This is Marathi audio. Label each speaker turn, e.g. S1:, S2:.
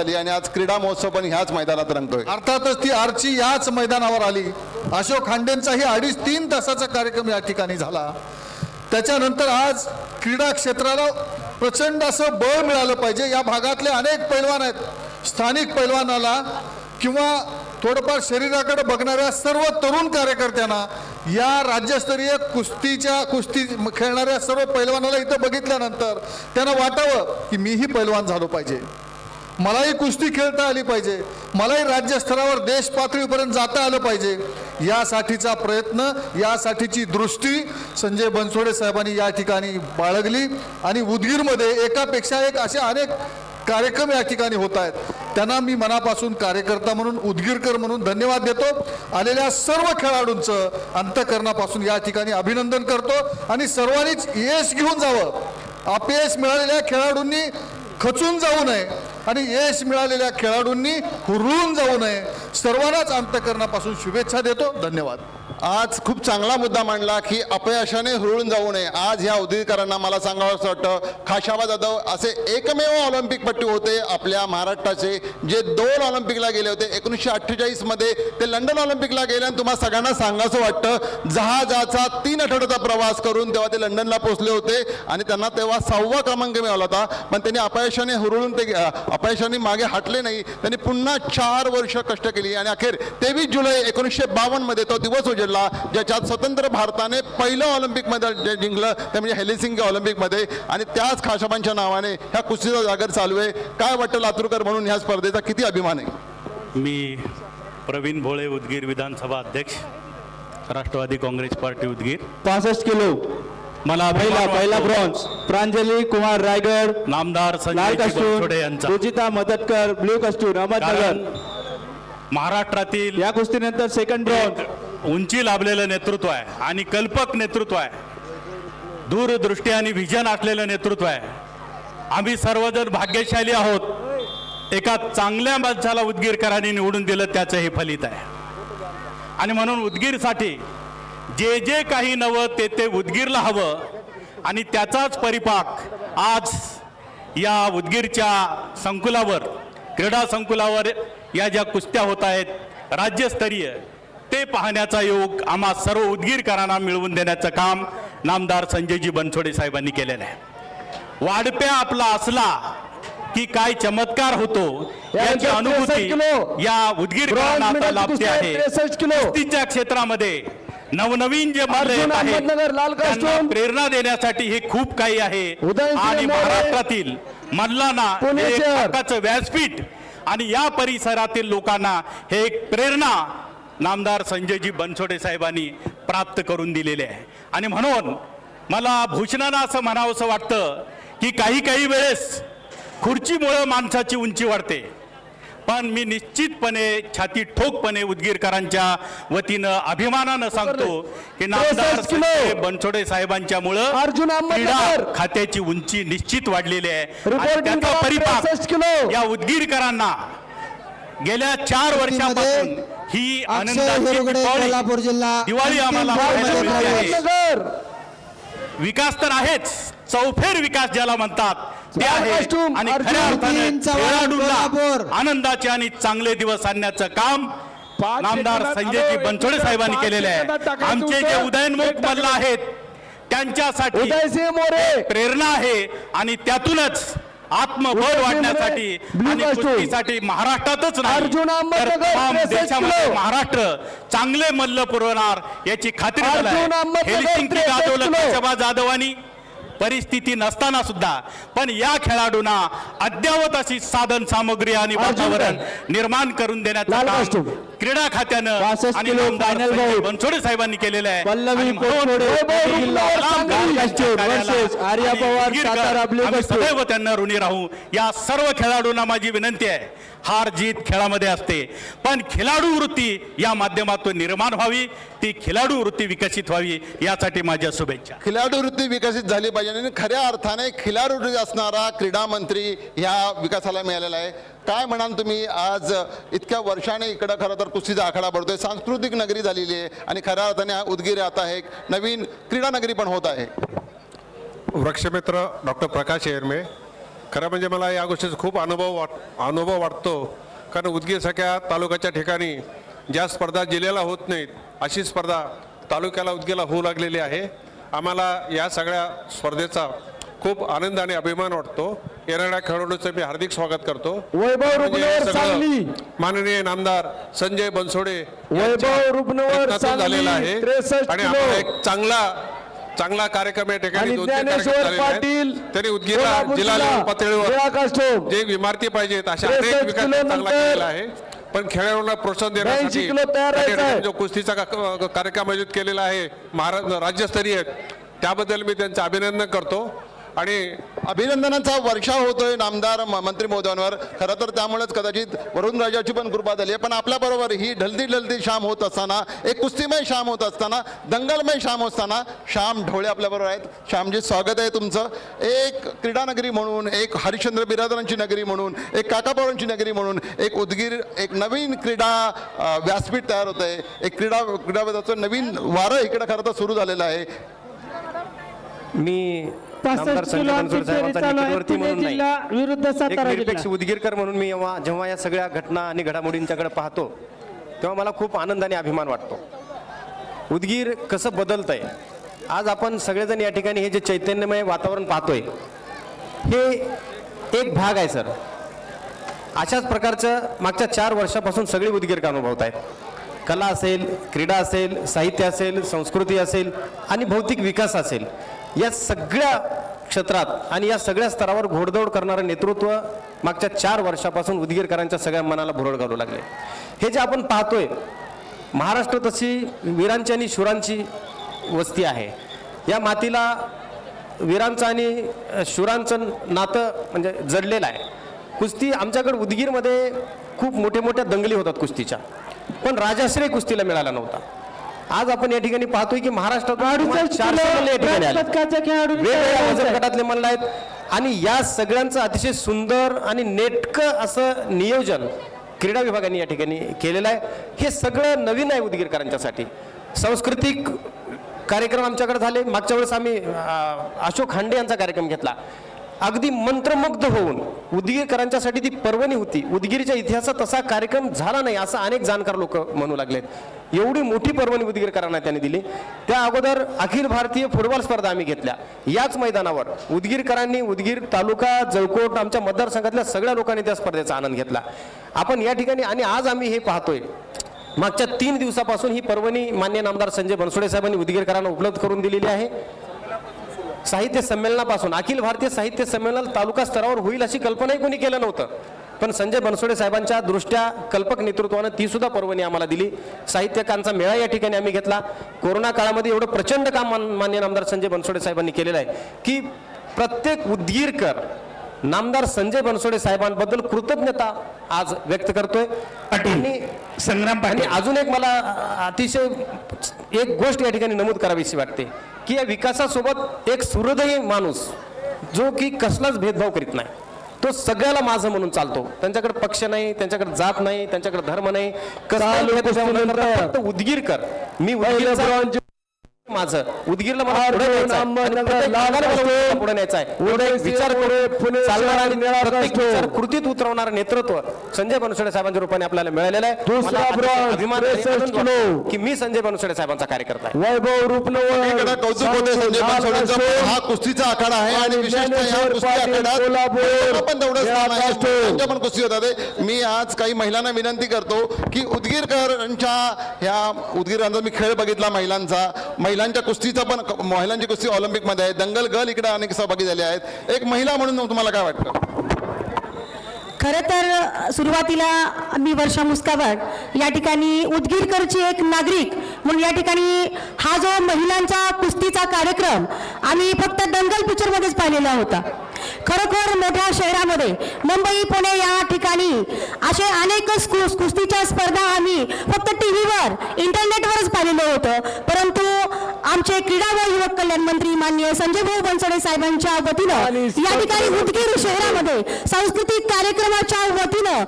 S1: झाली आणि आज क्रीडा महोत्सव पण ह्याच मैदानात रंगतोय.
S2: अर्थातच ती आरची याच मैदानावर आली. अशोक खांडेंचाही अडीच तीन तासाचा कार्यक्रम या ठिकाणी झाला. त्याच्यानंतर आज क्रीडा क्षेत्राला प्रचंड असं बळ मिळालं पाहिजे. या भागातले अनेक पैलवान आहेत. स्थानिक पैलवानाला किंवा थोडंफार शरीराकडे बघणाऱ्या सर्व तरुण कार्यकर्त्यांना या राज्यस्तरीय कुस्तीच्या कुस्ती खेळणाऱ्या सर्व पैलवानाला इथं बघितल्यानंतर त्यांना वाटावं की मीही पैलवान झालो पाहिजे. मलाही कुस्ती खेळता आली पाहिजे. मलाही राज्यस्तरावर देश पातळीपर्यंत जाता आलं पाहिजे. यासाठीचा प्रयत्न यासाठीची दृष्टी संजय बनसोडे साहेबांनी या ठिकाणी बाळगली आणि उदगीरमध्ये एकापेक्षा एक असे अनेक कार्यक्रम या ठिकाणी होत आहेत. त्यांना मी मनापासून कार्यकर्ता म्हणून उदगीरकर म्हणून धन्यवाद देतो. आलेल्या सर्व खेळाडूंचं अंतकरणापासून या ठिकाणी अभिनंदन करतो आणि सर्वांनीच यश घेऊन जावं. अपयश मिळालेल्या खेळाडूंनी खचून जाऊ नये. आणि यश मिळालेल्या खेळाडूंनी हुरळून जाऊ नये. सर्वांनाच अंतकरणापासून शुभेच्छा देतो. धन्यवाद.
S1: आज खूप चांगला मुद्दा मांडला की अपयशाने हुरळून जाऊ नये. आज ह्या उदगीरकरांना मला सांगावं असं वाटतं खाशाबा जाधव असे एकमेव ऑलिम्पिकपट्टू होते आपल्या महाराष्ट्राचे जे दोन ऑलिम्पिकला गेले होते एकोणीसशे अठ्ठेचाळीसमध्ये ते लंडन ऑलिम्पिकला गेले आणि तुम्हाला सगळ्यांना सांगायचं वाटतं जहाजाचा तीन आठवड्याचा प्रवास करून तेव्हा ते लंडनला पोहोचले होते आणि त्यांना तेव्हा सहावा क्रमांक मिळाला होता. पण त्यांनी अपयशाने हुरळून ते अपयशाने मागे हटले नाही. त्यांनी पुन्हा चार वर्ष कष्ट केली आणि अखेर तेवीस जुलै एकोणीसशे बावन्नमध्ये तो दिवस उजेडला ज्याच्यात स्वतंत्र भारताने पहिलं ऑलिम्पिकमध्ये जे जिंकलं ते म्हणजे हेलिसिंकी ऑलिम्पिकमध्ये. आणि त्याच खाशाबांच्या नावाने ह्या कुस्तीचा जागर चालू आहे. काय वाटतं लातूरकर म्हणून ह्या स्पर्धेचा किती अभिमान आहे?
S3: मी प्रवीण भोळे उदगीर विधानसभा अध्यक्ष राष्ट्रवादी काँग्रेस पार्टी उदगीर.
S4: पासष्ट किलो.
S3: मला
S4: पहिला पहिला ब्रॉन्झ. प्रांजली कुमार रायगड
S3: नामदार
S4: लाल
S3: संजय
S4: कस्टूर रुचिता मदतकर ब्ल्यू कस्टूर अहमदनगर.
S3: महाराष्ट्रातील
S4: या कुस्तीनंतर सेकंड ब्रॉन्झ.
S3: एक उंची लाभलेलं नेतृत्व आहे आणि कल्पक नेतृत्व आहे. दूरदृष्टी आणि व्हिजन असलेलं नेतृत्व आहे. आम्ही सर्वजण भाग्यशाली आहोत. एका चांगल्या माणसाला उदगीरकरांनी निवडून दिलं त्याचं हे फलित आहे. आणि म्हणून उदगीरसाठी जे जे काही नवं ते ते उदगीरला हवं आणि त्याचाच परिपाक आज या उदगीरच्या संकुलावर क्रीडा संकुलावर या ज्या कुस्त्या होत आहेत राज्यस्तरीय ते पाहण्याचा योग आम्हा सर्व उदगीरकरांना मिळवून देण्याचं काम नामदार संजयजी बनसोडे साहेबांनी केलेलं आहे वाढप्या आपला असला की काय चमत्कार होतो याची
S4: यांच्यात 63
S3: अनुभूती. या उदगीरकरांना लाभते आहे
S4: 63 किलो.
S3: कुस्तीच्या क्षेत्रामध्ये नवनवीन जे आहेत. प्रेरणा देण्यासाठी हे खूप काही आहे आणि. महाराष्ट्रातील मल्लांना व्यासपीठ आणि या परिसरातील लोकांना हे एक प्रेरणा नामदार संजयजी बनसोडे साहेबांनी प्राप्त करून दिलेले आहे आणि म्हणून मला भूषणानं असं म्हणावंसं वाटतं की काही काही वेळेस खुर्चीमुळं माणसाची उंची वाढते पण मी निश्चितपणे छाती ठोकपणे उदगीरकरांच्या वतीनं अभिमानानं सांगतो की नामदार
S4: 63 किलो.
S3: संजय बनसोडे क्रीडा
S4: अहमदनगर.
S3: खात्याची उंची निश्चित वाढलेली आहे आणि
S4: रिपोर्टिंग
S3: त्याचा
S4: क्रमांक
S3: परिपाक
S4: 63 किलो.
S3: या उदगीरकरांना गेल्या चार वर्षापासून ही आनंदाची
S5: कोल्हापूर जिल्हा
S3: दिवाळी आम्हाला विकास तर आहेच चौफेर विकास ज्याला म्हणतात ते आहे. आणि खऱ्या अर्थाने आनंदाचे आणि चांगले दिवस आणण्याचं काम नामदार संजयजी बनसोडे साहेबांनी केलेले आहे. आमचे जे. उदयनमुख मल्ल आहेत त्यांच्यासाठी प्रेरणा आहे आणि त्यातूनच आत्मबळ वाढण्यासाठी आणि. कुस्तीसाठी महाराष्ट्रातच नाही
S4: अर्जुन
S3: तर
S4: अहमदनगर,
S3: तमाम
S4: 63
S3: देशामध्ये. महाराष्ट्र चांगले मल्ल पुरवणार याची खात्री हेलसिंकी
S4: 63
S3: गाजवलं
S4: किलो.
S3: केशवा जाधवानी परिस्थिती नसताना सुद्धा पण या खेळाडूंना अद्यावत अशी साधन सामग्री आणि वातावरण? निर्माण करून देण्याचं काम. क्रीडा खात्यानं
S4: 65
S3: आणि
S4: bout.
S3: बनसोडे साहेबांनी केलेलं आहे.
S4: पल्लवी.
S3: सदैव त्यांना ऋणी राहू. या सर्व खेळाडूंना माझी विनंती आहे. हार जीत खेळामध्ये असते. पण खिलाडू वृत्ती या माध्यमातून निर्माण व्हावी. ती खिलाडू वृत्ती विकसित व्हावी यासाठी माझ्या शुभेच्छा.
S1: खिलाडू वृत्ती विकसित झाली पाहिजे. आणि खऱ्या अर्थाने खिलाडू वृत्ती असणारा क्रीडा मंत्री ह्या विकासाला मिळालेला आहे. काय म्हणाल तुम्ही? आज इतक्या वर्षाने इकडं खरं तर कुस्तीचा आखाडा पडतोय सांस्कृतिक नगरी झालेली आहे आणि खऱ्या अर्थाने हा उदगीर आता एक नवीन क्रीडा नगरी पण होत आहे.
S6: वृक्षमित्र डॉक्टर प्रकाश एरमे
S5: खरं म्हणजे मला या गोष्टीचा खूप अनुभव वाट अनुभव वाटतो. कारण उदगीरसारख्या तालुक्याच्या ठिकाणी ज्या स्पर्धा जिल्ह्याला होत नाहीत अशी स्पर्धा तालुक्याला उदगीला होऊ लागलेली आहे. आम्हाला या सगळ्या स्पर्धेचा खूप आनंद आणि अभिमान वाटतो. येणाऱ्या खेळाडूंचं मी हार्दिक स्वागत करतो.
S4: वैभव रुग्णवर सांगली.
S5: माननीय नामदार संजय बनसोडे
S4: वैभव रुग्णवर
S5: झालेला आहे.
S4: 63
S5: आणि एक चांगला चांगला कार्यक्रम या ठिकाणी
S4: आणि
S5: दोन तीन कार्यक्रम
S4: ज्ञानेश्वर
S5: झालेले आहेत.
S4: पाटील
S5: तरी उदगीरला
S4: कोल्हापूर
S5: जिल्हा
S4: जिल्हा,
S5: लेवल पातळीवर. जे इमारती पाहिजेत अशा
S4: 63
S5: अनेक विकास चांगला केलेला आहे. पण खेळाडूंना प्रोत्साहन
S4: 82
S5: देण्यासाठी
S4: किलो तयार
S5: त्या
S4: राहायचं
S5: ठिकाणी
S4: आहे.
S5: जो कुस्तीचा का- कार्यक्रम आयोजित केलेला आहे. महाराष्ट्र राज्यस्तरीय त्याबद्दल मी त्यांचं अभिनंदन करतो. आणि
S1: अभिनंदनाचा वर्षाव होतोय नामदार म- मंत्री महोदयांवर. खरं तर त्यामुळेच कदाचित वरुण राजाची पण कृपा झाली आहे. पण आपल्याबरोबर ही ढलदी ढलदी शाम होत असताना एक कुस्तीमय शाम होत असताना दंगलमय शाम असताना श्याम ढोळे आपल्याबरोबर आहेत. श्यामजी स्वागत आहे तुमचं. एक क्रीडा नगरी म्हणून एक हरिश्चंद्र बिरादरांची नगरी म्हणून एक काकापवारांची नगरी म्हणून एक उदगीर एक नवीन क्रीडा व्यासपीठ तयार होत आहे. एक क्रीडा क्रीडाविदाचं नवीन वारं इकडं खरं तर सुरू झालेलं आहे.
S6: मी संजय बनसोडे साहेबांचा
S7: आहे.
S6: निकटवर्ती म्हणून नाही. एक निरपेक्ष उदगीरकर म्हणून मी जेव्हा या सगळ्या घटना आणि घडामोडींच्याकडे पाहतो तेव्हा मला खूप आनंद आणि अभिमान वाटतो. उदगीर कसं बदलतंय? आज आपण सगळेजण या ठिकाणी हे जे चैतन्यमय वातावरण पाहतोय हे एक भाग आहे सर. अशाच प्रकारचं मागच्या चार वर्षापासून सगळे उदगीरकर अनुभवत आहेत. कला असेल क्रीडा असेल साहित्य असेल संस्कृती असेल आणि भौतिक विकास असेल. या सगळ्या क्षेत्रात आणि या सगळ्या स्तरावर घोडदौड करणारं नेतृत्व मागच्या चार वर्षापासून उदगीरकरांच्या सगळ्या मनाला भुरळ घालू लागले. हे जे आपण पाहतोय महाराष्ट्र तशी वीरांची आणि शुरांची वस्ती आहे. या मातीला वीरांचं आणि शुरांचं शूरांचं नातं म्हणजे जडलेलं आहे. कुस्ती आमच्याकडे उदगीरमध्ये खूप मोठ्या मोठ्या दंगली होतात कुस्तीच्या. पण राजाश्रय कुस्तीला मिळाला नव्हता. आज आपण या ठिकाणी पाहतोय की
S7: आहे.
S6: गटातले मल्ल आहेत. आणि या सगळ्यांचं अतिशय सुंदर आणि नेटकं असं नियोजन क्रीडा विभागाने या ठिकाणी केलेलं आहे. हे सगळं नवीन आहे उदगीरकरांच्यासाठी. सांस्कृतिक कार्यक्रम आमच्याकडे झाले. मागच्या वेळेस आम्ही अशोक खांडे यांचा कार्यक्रम घेतला. अगदी मंत्रमुग्ध होऊन उदगीरकरांच्यासाठी ती पर्वणी होती. उदगीरच्या इतिहासात तसा कार्यक्रम झाला नाही असं अनेक जाणकार लोक म्हणू लागलेत. एवढी मोठी पर्वणी उदगीरकरांना त्यांनी दिली. त्या अगोदर अखिल भारतीय फुटबॉल स्पर्धा आम्ही घेतल्या. याच मैदानावर उदगीरकरांनी उदगीर तालुका जळकोट आमच्या मतदारसंघातल्या सगळ्या लोकांनी त्या स्पर्धेचा आनंद घेतला. आपण या ठिकाणी आणि आज आम्ही हे पाहतोय मागच्या तीन दिवसापासून ही पर्वणी मान्य नामदार संजय बनसोडे साहेबांनी उदगीरकरांना उपलब्ध करून दिलेली आहे. साहित्य संमेलनापासून अखिल भारतीय साहित्य संमेलन तालुका स्तरावर होईल अशी कल्पनाही कोणी केलं नव्हतं. पण संजय बनसोडे साहेबांच्या दृष्ट्या कल्पक नेतृत्वानं ती सुद्धा पर्वणी आम्हाला दिली. साहित्यकांचा मेळा या ठिकाणी आम्ही घेतला. कोरोना काळामध्ये एवढं प्रचंड काम मान- मान्य नामदार संजय बनसोडे साहेबांनी केलेलं आहे की प्रत्येक उदगीरकर नामदार संजय बनसोडे साहेबांबद्दल कृतज्ञता आज व्यक्त करतोय. आणि
S8: संग्राम
S6: आणि अजून एक मला अतिशय एक गोष्ट या ठिकाणी नमूद करावीशी वाटते. की या विकासासोबत एक सुहृदयी माणूस जो की कसलाच भेदभाव करीत नाही. तो सगळ्याला माझं म्हणून चालतो. त्यांच्याकडे पक्ष नाही त्यांच्याकडे जात नाही त्यांच्याकडे धर्म नाही. फक्त उदगीरकर मी माझं उदगीरला मला पुढे न्यायचं पुढे न्यायचं आहे विचार चालणार आणि प्रत्येक. विचार कृतीत उतरवणारं नेतृत्व संजय बनसोडे साहेबांच्या रूपाने आपल्याला मिळालेलं आहे अभिमान आणि
S4: 63
S6: आनंद
S4: किलो.
S6: वाटतो की मी संजय बनसोडे साहेबांचा कार्यकर्ता आहे
S4: वैभव रूपनवर
S1: कौतुक होते संजय बनसोडेंचं पण हा कुस्तीचा आखाडा आहे आणि विशेषतः या कुस्ती आखाड्यात पण तेवढंच आहे. पण होतात. मी आज काही महिलांना विनंती करतो की उदगीरकरांच्या ह्या उदगीरांचा मी खेळ बघितला महिलांचा महिलांच्या कुस्तीचा पण महिलांची कुस्ती ऑलिम्पिकमध्ये आहे. दंगल गल इकडे अनेक सहभागी झाले आहेत. एक महिला म्हणून तुम्हाला काय वाटतं?
S9: खरं तर सुरुवातीला मी वर्षा मुस्कावट या ठिकाणी उदगीरकरची एक नागरिक म्हणून या ठिकाणी हा जो महिलांचा कुस्तीचा कार्यक्रम आम्ही फक्त दंगल पिक्चरमध्येच पाहिलेला होता. खरोखर मोठ्या शहरामध्ये मुंबई पुणे या ठिकाणी असे अनेक कुस्तीच्या स्पर्धा आम्ही फक्त टी व्हीवर इंटरनेटवरच पाहिलेलं होतं. परंतु आमचे क्रीडा व युवक कल्याण मंत्री माननीय संजय भाऊ बनसोडे साहेबांच्या वतीनं या ठिकाणी उदगीर शहरामध्ये सांस्कृतिक कार्यक्रमाच्या वतीनं